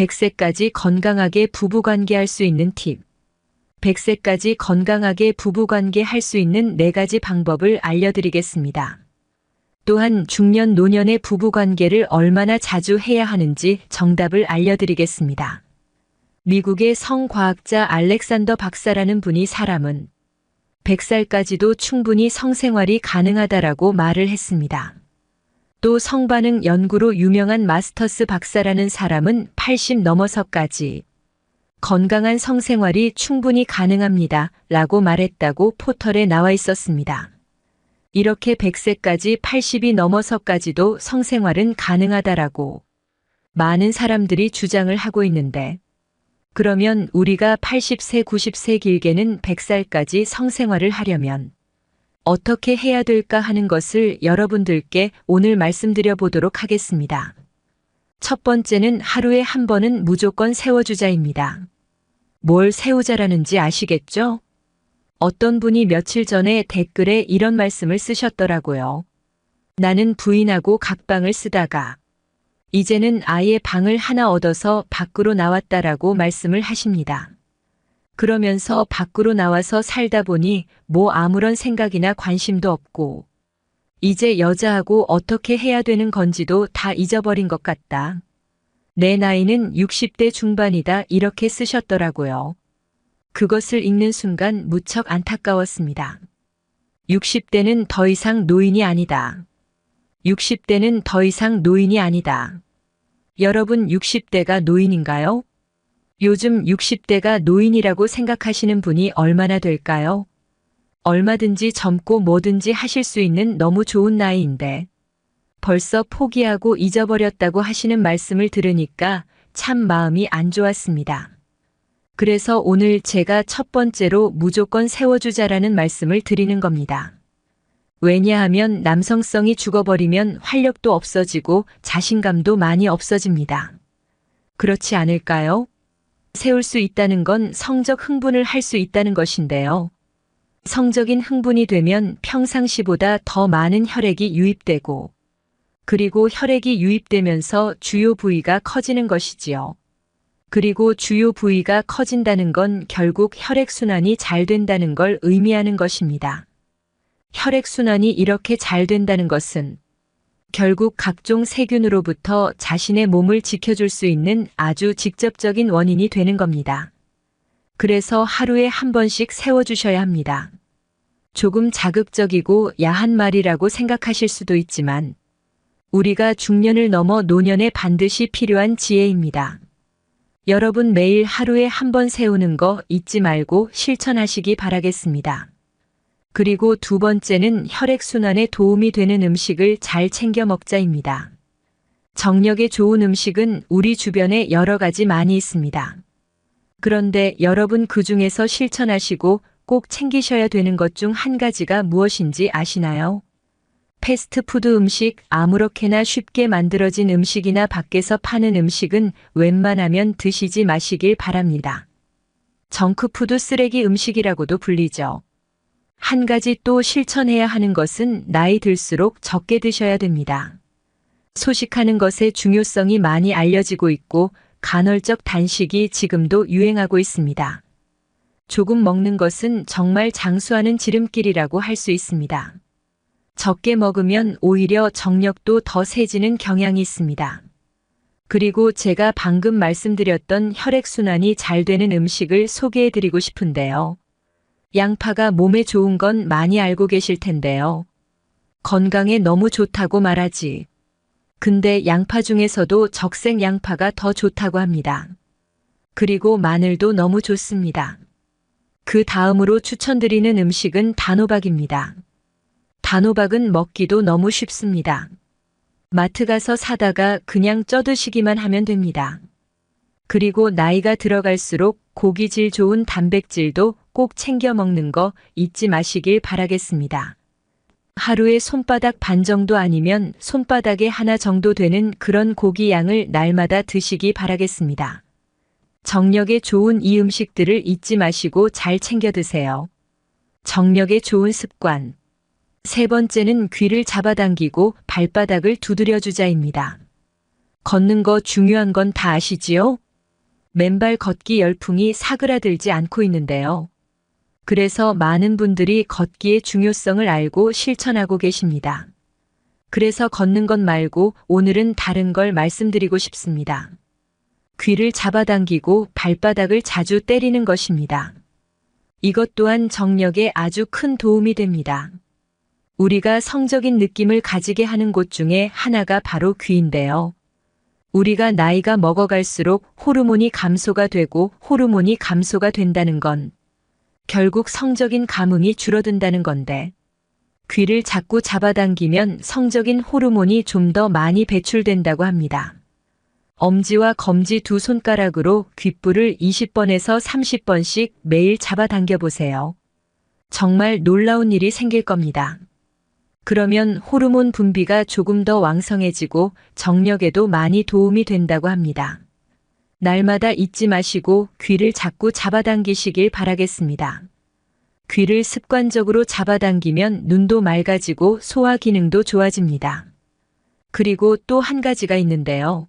100세까지 건강하게 부부관계 할 수 있는 팁. 100세까지 건강하게 부부관계 할 수 있는 네 가지 방법을 알려드리겠습니다. 또한 중년 노년의 부부관계를 얼마나 자주 해야 하는지 정답을 알려드리겠습니다. 미국의 성과학자 알렉산더 박사라는 분이 사람은 100살까지도 충분히 성생활이 가능하다라고 말을 했습니다. 또 성반응 연구로 유명한 마스터스 박사라는 사람은 80 넘어서까지 건강한 성생활이 충분히 가능합니다. 라고 말했다고 포털에 나와 있었습니다. 이렇게 100세까지 80이 넘어서까지도 성생활은 가능하다라고 많은 사람들이 주장을 하고 있는데 그러면 우리가 80세, 90세 길게는 100살까지 성생활을 하려면 어떻게 해야 될까 하는 것을 여러분들께 오늘 말씀드려 보도록 하겠습니다. 첫 번째는 하루에 한 번은 무조건 세워주자입니다. 뭘 세우자라는지 아시겠죠? 어떤 분이 며칠 전에 댓글에 이런 말씀을 쓰셨더라고요. 나는 부인하고 각방을 쓰다가 이제는 아예 방을 하나 얻어서 밖으로 나왔다라고 말씀을 하십니다. 그러면서 밖으로 나와서 살다 보니 뭐 아무런 생각이나 관심도 없고 이제 여자하고 어떻게 해야 되는 건지도 다 잊어버린 것 같다. 내 나이는 60대 중반이다 이렇게 쓰셨더라고요. 그것을 읽는 순간 무척 안타까웠습니다. 60대는 더 이상 노인이 아니다. 60대는 더 이상 노인이 아니다. 여러분 60대가 노인인가요? 요즘 60대가 노인이라고 생각하시는 분이 얼마나 될까요? 얼마든지 젊고 뭐든지 하실 수 있는 너무 좋은 나이인데 벌써 포기하고 잊어버렸다고 하시는 말씀을 들으니까 참 마음이 안 좋았습니다. 그래서 오늘 제가 첫 번째로 무조건 세워주자라는 말씀을 드리는 겁니다. 왜냐하면 남성성이 죽어버리면 활력도 없어지고 자신감도 많이 없어집니다. 그렇지 않을까요? 세울 수 있다는 건 성적 흥분을 할 수 있다는 것인데요. 성적인 흥분이 되면 평상시보다 더 많은 혈액이 유입되고, 그리고 혈액이 유입되면서 주요 부위가 커지는 것이지요. 그리고 주요 부위가 커진다는 건 결국 혈액순환이 잘 된다는 걸 의미하는 것입니다. 혈액순환이 이렇게 잘 된다는 것은 결국 각종 세균으로부터 자신의 몸을 지켜줄 수 있는 아주 직접적인 원인이 되는 겁니다. 그래서 하루에 한 번씩 세워주셔야 합니다. 조금 자극적이고 야한 말이라고 생각하실 수도 있지만 우리가 중년을 넘어 노년에 반드시 필요한 지혜입니다. 여러분 매일 하루에 한 번 세우는 거 잊지 말고 실천하시기 바라겠습니다. 그리고 두 번째는 혈액순환에 도움이 되는 음식을 잘 챙겨 먹자입니다. 정력에 좋은 음식은 우리 주변에 여러 가지 많이 있습니다. 그런데 여러분 그 중에서 실천하시고 꼭 챙기셔야 되는 것 중 한 가지가 무엇인지 아시나요? 패스트푸드 음식, 아무렇게나 쉽게 만들어진 음식이나 밖에서 파는 음식은 웬만하면 드시지 마시길 바랍니다. 정크푸드 쓰레기 음식이라고도 불리죠. 한 가지 또 실천해야 하는 것은 나이 들수록 적게 드셔야 됩니다. 소식하는 것의 중요성이 많이 알려지고 있고 간헐적 단식이 지금도 유행하고 있습니다. 조금 먹는 것은 정말 장수하는 지름길이라고 할 수 있습니다. 적게 먹으면 오히려 정력도 더 세지는 경향이 있습니다. 그리고 제가 방금 말씀드렸던 혈액순환이 잘 되는 음식을 소개해 드리고 싶은데요. 양파가 몸에 좋은 건 많이 알고 계실 텐데요. 건강에 너무 좋다고 말하지. 근데 양파 중에서도 적색 양파가 더 좋다고 합니다. 그리고 마늘도 너무 좋습니다. 그 다음으로 추천드리는 음식은 단호박입니다. 단호박은 먹기도 너무 쉽습니다. 마트 가서 사다가 그냥 쪄드시기만 하면 됩니다. 그리고 나이가 들어갈수록 고기질 좋은 단백질도 꼭 챙겨 먹는 거 잊지 마시길 바라겠습니다. 하루에 손바닥 반 정도 아니면 손바닥에 하나 정도 되는 그런 고기 양을 날마다 드시기 바라겠습니다. 정력에 좋은 이 음식들을 잊지 마시고 잘 챙겨 드세요. 정력에 좋은 습관. 세 번째는 귀를 잡아당기고 발바닥을 두드려 주자입니다. 걷는 거 중요한 건 다 아시지요? 맨발 걷기 열풍이 사그라들지 않고 있는데요. 그래서 많은 분들이 걷기의 중요성을 알고 실천하고 계십니다. 그래서 걷는 것 말고 오늘은 다른 걸 말씀드리고 싶습니다. 귀를 잡아당기고 발바닥을 자주 때리는 것입니다. 이것 또한 정력에 아주 큰 도움이 됩니다. 우리가 성적인 느낌을 가지게 하는 곳 중에 하나가 바로 귀인데요. 우리가 나이가 먹어갈수록 호르몬이 감소가 되고 호르몬이 감소가 된다는 건 결국 성적인 감흥이 줄어든다는 건데 귀를 자꾸 잡아당기면 성적인 호르몬이 좀 더 많이 배출된다고 합니다. 엄지와 검지 두 손가락으로 귓불을 20번에서 30번씩 매일 잡아당겨 보세요. 정말 놀라운 일이 생길 겁니다. 그러면 호르몬 분비가 조금 더 왕성해지고 정력에도 많이 도움이 된다고 합니다. 날마다 잊지 마시고 귀를 자꾸 잡아당기시길 바라겠습니다. 귀를 습관적으로 잡아당기면 눈도 맑아지고 소화 기능도 좋아집니다. 그리고 또 한 가지가 있는데요.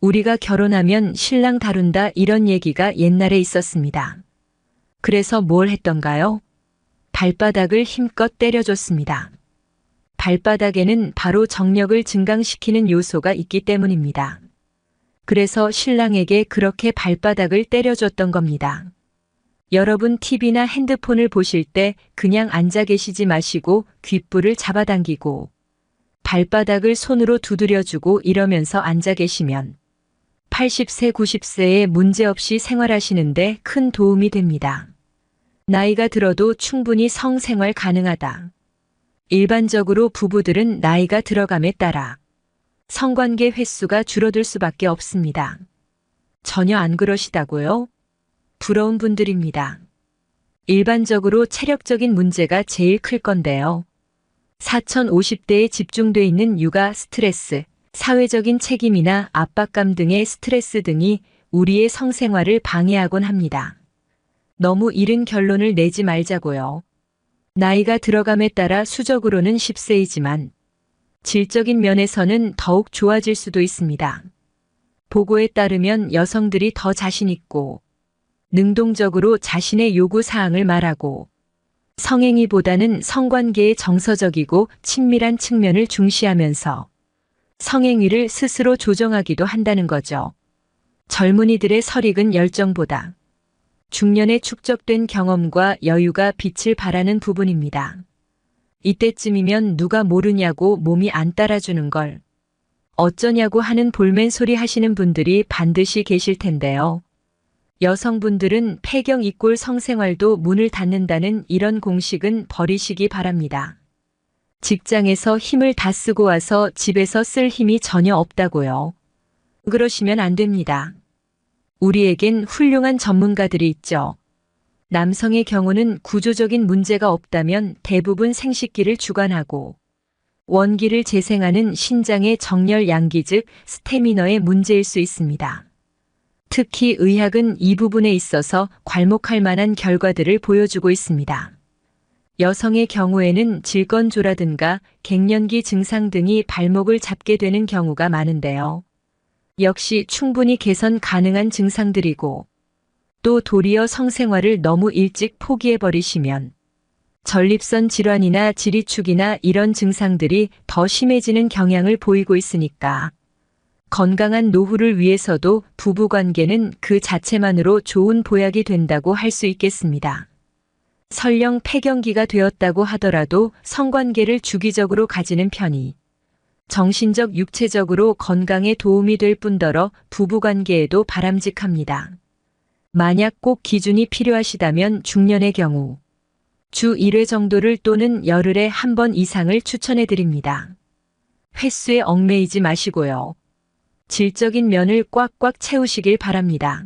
우리가 결혼하면 신랑 다룬다 이런 얘기가 옛날에 있었습니다. 그래서 뭘 했던가요? 발바닥을 힘껏 때려줬습니다. 발바닥에는 바로 정력을 증강시키는 요소가 있기 때문입니다. 그래서 신랑에게 그렇게 발바닥을 때려줬던 겁니다. 여러분 TV나 핸드폰을 보실 때 그냥 앉아 계시지 마시고 귓불을 잡아당기고 발바닥을 손으로 두드려주고 이러면서 앉아 계시면 80세, 90세에 문제없이 생활하시는데 큰 도움이 됩니다. 나이가 들어도 충분히 성생활 가능하다. 일반적으로 부부들은 나이가 들어감에 따라 성관계 횟수가 줄어들 수밖에 없습니다. 전혀 안 그러시다고요? 부러운 분들입니다. 일반적으로 체력적인 문제가 제일 클 건데요. 4050대에 집중돼 있는 육아 스트레스, 사회적인 책임이나 압박감 등의 스트레스 등이 우리의 성생활을 방해하곤 합니다. 너무 이른 결론을 내지 말자고요. 나이가 들어감에 따라 수적으로는 10세이지만 질적인 면에서는 더욱 좋아질 수도 있습니다. 보고에 따르면 여성들이 더 자신있고 능동적으로 자신의 요구 사항을 말하고 성행위보다는 성관계의 정서적이고 친밀한 측면을 중시하면서 성행위를 스스로 조정하기도 한다는 거죠. 젊은이들의 설익은 열정보다 중년에 축적된 경험과 여유가 빛을 발하는 부분입니다. 이때쯤이면 누가 모르냐고 몸이 안 따라주는 걸 어쩌냐고 하는 볼멘 소리 하시는 분들이 반드시 계실 텐데요. 여성분들은 폐경 이꼴 성생활도 문을 닫는다는 이런 공식은 버리시기 바랍니다. 직장에서 힘을 다 쓰고 와서 집에서 쓸 힘이 전혀 없다고요. 그러시면 안 됩니다. 우리에겐 훌륭한 전문가들이 있죠. 남성의 경우는 구조적인 문제가 없다면 대부분 생식기를 주관하고 원기를 재생하는 신장의 정렬 양기 즉 스태미너의 문제일 수 있습니다. 특히 의학은 이 부분에 있어서 괄목할 만한 결과들을 보여주고 있습니다. 여성의 경우에는 질건조라든가 갱년기 증상 등이 발목을 잡게 되는 경우가 많은데요. 역시 충분히 개선 가능한 증상들이고 또 도리어 성생활을 너무 일찍 포기해버리시면 전립선 질환이나 지리축이나 이런 증상들이 더 심해지는 경향을 보이고 있으니까 건강한 노후를 위해서도 부부관계는 그 자체만으로 좋은 보약이 된다고 할 수 있겠습니다. 설령 폐경기가 되었다고 하더라도 성관계를 주기적으로 가지는 편이 정신적, 육체적으로 건강에 도움이 될 뿐더러 부부관계에도 바람직합니다. 만약 꼭 기준이 필요하시다면 중년의 경우 주 1회 정도를 또는 열흘에 한 번 이상을 추천해 드립니다. 횟수에 얽매이지 마시고요. 질적인 면을 꽉꽉 채우시길 바랍니다.